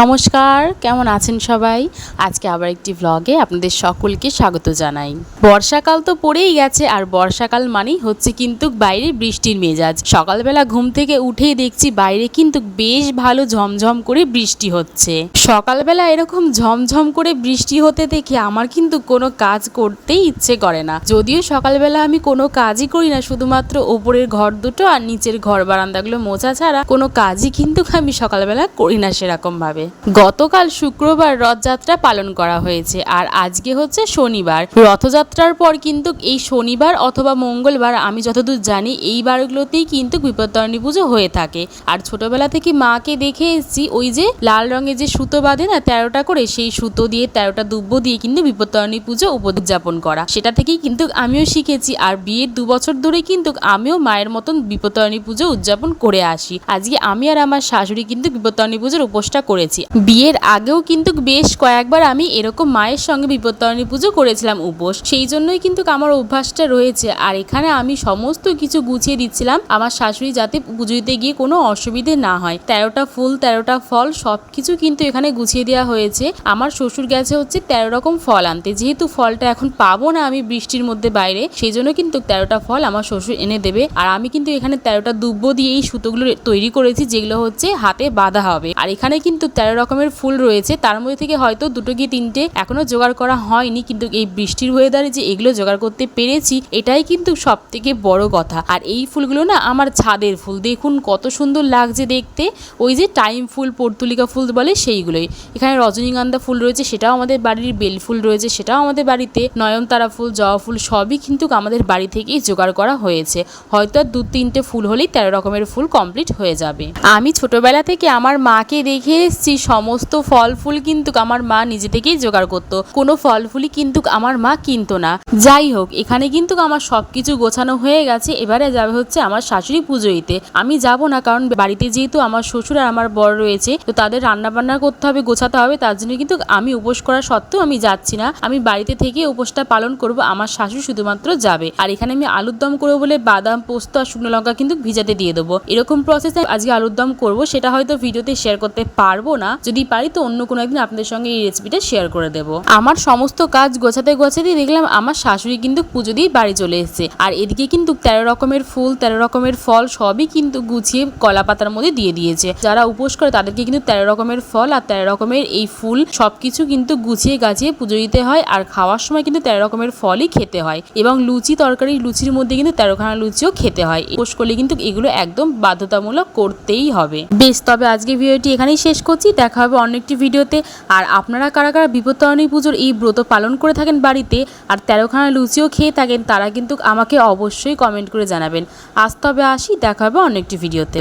নমস্কার, কেমন আছেন সবাই? আজকে আবার একটি ভ্লগে আপনাদের সকলকে স্বাগত জানাই। বর্ষাকাল তো পড়েই গেছে, আর বর্ষাকাল মানেই হচ্ছে কিন্তু বাইরে বৃষ্টির মেজাজ। সকালবেলা ঘুম থেকে উঠেই দেখছি বাইরে কিন্তু বেশ ভালো ঝমঝম করে বৃষ্টি হচ্ছে। সকালবেলা এরকম ঝমঝম করে বৃষ্টি হতে দেখে আমার কিন্তু কোনো কাজ করতেই ইচ্ছে করে না। যদিও সকালবেলা আমি কোনো কাজই করি না, শুধুমাত্র ওপরের ঘর দুটো আর নিচের ঘর বারান্দাগুলো মোছা ছাড়া কোনো কাজই কিন্তু আমি সকালবেলা করি না সেরকম ভাবে গতকাল শুক্রবার রথযাত্রা পালন করা হয়েছে আর আজকে হচ্ছে শনিবার। রথযাত্রার পর কিন্তু এই শনিবার অথবা মঙ্গলবার, আমি যতদূর জানি, এই বারগুলোতেই কিন্তু বিপত্তারিণী পুজো হয়ে থাকে। আর ছোটবেলা থেকে মাকে দেখে এসেছি, ওই যে লাল রঙের যে সুতো বাঁধে না তেরোটা করে, সেই সুতো দিয়ে, তেরোটা দুব্য দিয়ে কিন্তু বিপত্তারিণী পুজো উদযাপন করা। সেটা থেকেই কিন্তু আমিও শিখেছি। আর বিয়ের দু বছর ধরে কিন্তু আমিও মায়ের মতন বিপত্তারিণী পুজো উদযাপন করে আসি। আজকে আমি আর আমার শাশুড়ি কিন্তু বিপত্তারিণী পুজোর উপোসটা করেছি। বিয়ের আগেও কিন্তু বেশ কয়েকবার আমি এরকম মায়ের সঙ্গে বিপত্তারিণী পুজো করেছিলাম উপোস। সেই জন্যই কিন্তু আমার অভ্যাসটা রয়েছে। আর এখানে আমি সমস্ত কিছু গুছিয়ে দিচ্ছিলাম। আমার শাশুড়ি যাতে পুজো দিতে গিয়ে কোনো অসুবিধে না হয়। তেরোটা ফুল, তেরোটা ফল সব কিছু কিন্তু এখানে গুছিয়ে দেওয়া হয়েছে। আমার শ্বশুর গেছে হচ্ছে তেরো রকম ফল আনতে। যেহেতু ফলটা এখন পাবো না আমি বৃষ্টির মধ্যে বাইরে, সেই জন্য কিন্তু তেরোটা ফল আমার শ্বশুর এনে দেবে। আর আমি কিন্তু এখানে তেরোটা দুব্য দিয়ে এই সুতোগুলো তৈরি করেছি, যেগুলো হচ্ছে হাতে বাঁধা হবে। আর এখানে কিন্তু তেরো রকমের ফুল রয়েছে। তার মধ্যে থেকে হয়তো দুটো কি তিনটে এখনও জোগাড় করা হয়নি, কিন্তু এই বৃষ্টির ওয়েদারে যে এগুলো জোগাড় করতে পেরেছি, এটাই কিন্তু সব থেকে বড় কথা। আর এই ফুলগুলো না আমার ছাদের ফুল। দেখুন কত সুন্দর লাগছে দেখতে। ওই যে টাইম ফুল, পর্তুলিকা ফুল বলে সেইগুলোই। এখানে রজনীগন্ধা ফুল রয়েছে, সেটাও আমাদের বাড়ির বেল ফুল রয়েছে, সেটাও আমাদের বাড়িতে। নয়নতারা ফুল, জবা ফুল, সবই কিন্তু আমাদের বাড়ি থেকেই জোগাড় করা হয়েছে। হয়তো দু তিনটে ফুল হলেই তেরো রকমের ফুল কমপ্লিট হয়ে যাবে। আমি ছোটবেলা থেকে আমার মাকে দেখে এসেছি সমস্ত ফল ফুল কিন্তু আমার মা নিজে থেকেই জোগাড় করতো। কোনো ফল ফুলই কিন্তু আমার মা কিনতো না। যাই হোক, এখানে কিন্তু আমার সব কিছু গোছানো হয়ে গেছে। এবারে যাবে হচ্ছে আমার শাশুড়ি পুজো দিতে। আমি যাব না, কারণ বাড়িতে যেহেতু আমার শ্বশুর আর আমার বর রয়েছে, তো তাদের রান্না বান্না করতে হবে, গোছাতে হবে। তার জন্য কিন্তু আমি উপোস করা সত্ত্বেও আমি যাচ্ছি না। আমি বাড়িতে থেকে উপোসটা পালন করব, আমার শাশুড়ি শুধুমাত্র যাবে। আর এখানে আমি আলুর দম করব বলে বাদাম, পোস্ত আর শুকনো লঙ্কা কিন্তু ভিজাতে দিয়ে দেবো। এরকম প্রসেসে আজকে আলুর দম করব, সেটা হয়তো ভিডিওতে শেয়ার করতে পারব না, যদি পারি তো অন্য কোনো একদিন আপনাদের সঙ্গে এই রেসিপিটা শেয়ার করে দেবো। আমার সমস্ত কাজ গোছাতে গোছাতে দেখলাম আমার শাশুড়ি কিন্তু পুজো দিয়ে বাড়ি চলে এসেছে। আর এদিকে কিন্তু তেরো রকমের ফুল, তেরো রকমের ফল সবই কিন্তু গুছিয়ে কলা পাতার মধ্যে দিয়ে দিয়েছে। যারা উপোস করে তাদেরকে কিন্তু তেরো রকমের ফল আর তেরো রকমের এই ফুল সবকিছু কিন্তু গুছিয়ে গাছিয়ে পুজো দিতে হয় আর খাওয়ার সময় কিন্তু তেরো রকমের ফলই খেতে হয়। এবং লুচি তরকারি, লুচির মধ্যে কিন্তু তেরোখানা লুচিও খেতে হয়। উপোস করলে কিন্তু এগুলো একদম বাধ্যতামূলক করতেই হবে। বেশ, তবে আজকে ভিডিওটি এখানেই শেষ করছি। দেখা হবে অন্য একটি ভিডিওতে। আর আপনারা কারা কারা বিপত্তারণী পুজোর এই ব্রত পালন করে থাকেন বাড়িতে আর তেরোখানা লুচিও খেয়ে থাকেন, তারা কিন্তু আমাকে অবশ্যই কমেন্ট করে জানাবেন। আজ তবে আসি, দেখা হবে অন্য একটি ভিডিওতে।